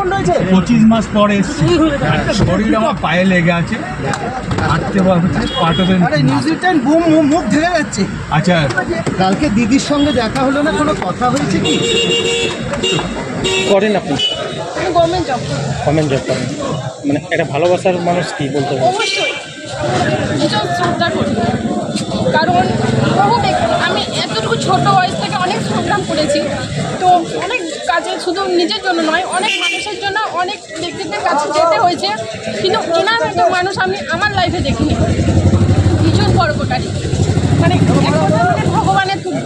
কেমন রয়েছে? পঁচিশ মাস পর শরীর আমার পায়ে লেগে আছে। হাঁটতে পারছি পাটাতে আরে টাইম বুম মুখ মুখ ধরে যাচ্ছে। আচ্ছা। কালকে দিদির সঙ্গে দেখা হলো না কোনো কথা হয়েছে কি? করেন আপনি। গভর্নমেন্ট জব কমেন্ট জব করেন। মানে একটা ভালোবাসার মানুষ কি বলতে পারেন অবশ্যই। ভীষণ শ্রদ্ধা করি। কারণ বহু আমি এতটুকু ছোট বয়স থেকে অনেক সংগ্রাম করেছি। শুধু নিজের জন্য নয় অনেক মানুষের জন্য অনেক ব্যক্তিদের কাছে যেতে হয়েছে। কিন্তু ওনার মতো মানুষ আমি আমার লাইফে দেখিনি। ভীষণ পরোপকারী। মানে মানে ভগবানের তুল্য।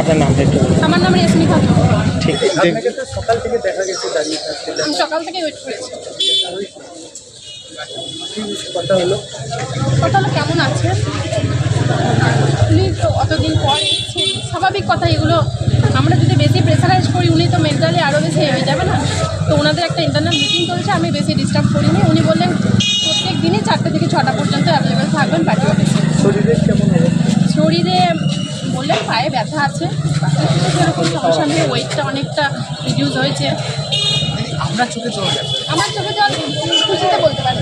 আপনার একটু আমার নাম রেশমি খাতুন ঠিক। সকাল থেকে দেখা গেছে আমি সকাল থেকে ওয়েট করেছি। কথা হলো? কথা হলো কেমন আছে? উনি তো অতদিন পর স্বাভাবিক কথা এগুলো আমরা যদি বেশি প্রেসারাইজ করি উনি তো মেন্টালি আরও বেশি হয়ে যাবে না? তো ওনাদের একটা ইন্টারনাল মিটিং চলছে আমি বেশি ডিস্টার্ব করিনি। উনি বললেন প্রত্যেক দিনই চারটে থেকে ছটা পর্যন্ত অ্যাভেলেবেল থাকবেন পার্টি অফিসে শরীরে শরীরে বললেন পায়ে ব্যথা আছে। সেরকম সমস্যা নেই ওয়েটটা অনেকটা রিডিউস হয়েছে। আমরা চোখে চলে গেছে আমার চোখে জল খুশিতে বলতে পারি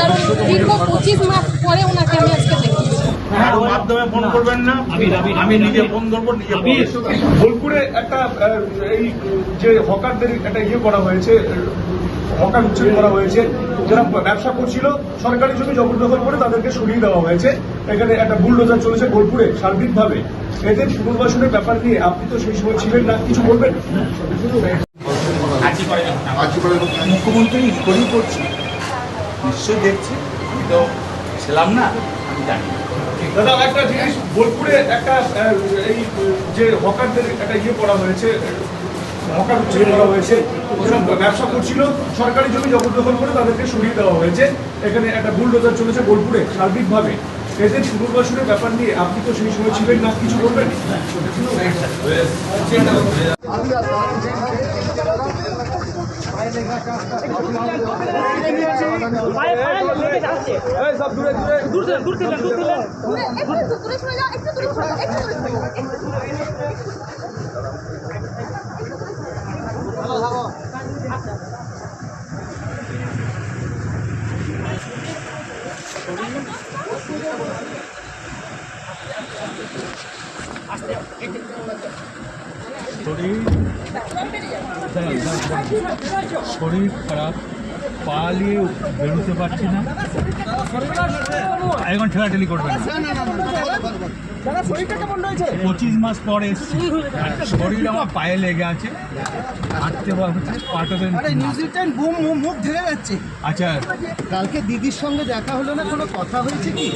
কারণ দীর্ঘ পঁচিশ মাস পরে ওনাকে আমি আজকে দেখি কারও মাধ্যমে ফোন করবেন না। আমি নিজে ফোন ধরবো নিজে বোলপুরে একটা এই যে হকারদের একটা ইয়ে করা হয়েছে হকার উচ্ছেদ করা হয়েছে। যারা ব্যবসা করছিল সরকারি জমি জবরদখল করে তাদেরকে সরিয়ে দেওয়া হয়েছে। এখানে একটা বুলডোজার চলেছে বোলপুরে সার্বিকভাবে। এদের পুনর্বাসনের ব্যাপার নিয়ে আপনি তো সেই সময় ছিলেন না কিছু বলবেন? মুখ্যমন্ত্রী ইনকোয়ারি করছে নিশ্চয়ই দেখছে। আমি তো ছিলাম না আমি জানি না। দাদা, একটা জিনিস, বোলপুরে একটা এই, যে হকারদের একটা ইয়ে করা হয়েছে, হকার উচ্ছেদ করা হয়েছে ব্যবসা করছিল, সরকারি জমি জবরদখল করে তাদেরকে সরিয়ে দেওয়া হয়েছে। এখানে একটা বুলডোজার চলেছে বোলপুরে, সার্বিকভাবে। এদের পুনর্বাসনের ব্যাপার নিয়ে আপনি তো সেই সময় ছিলেন না, কিছু বলবেন? একটু দূরে সরে যাও একটু দূরে সরে যাও একটু দূরে সরে যাও একটু দূরে শরীর শরীর খারাপ পা নিয়ে বেরোতে পারছি না। এখন ঠেলাঠেলি করবে না পঁচিশ মাস পরে এসছি। শরীর আমার পায়ে লেগে আছে। হাঁটতে পারছি টাইম বুম মুখ মুখ ধরে যাচ্ছে। আচ্ছা। কালকে দিদির সঙ্গে দেখা হলো না কোনো কথা হয়েছে কি?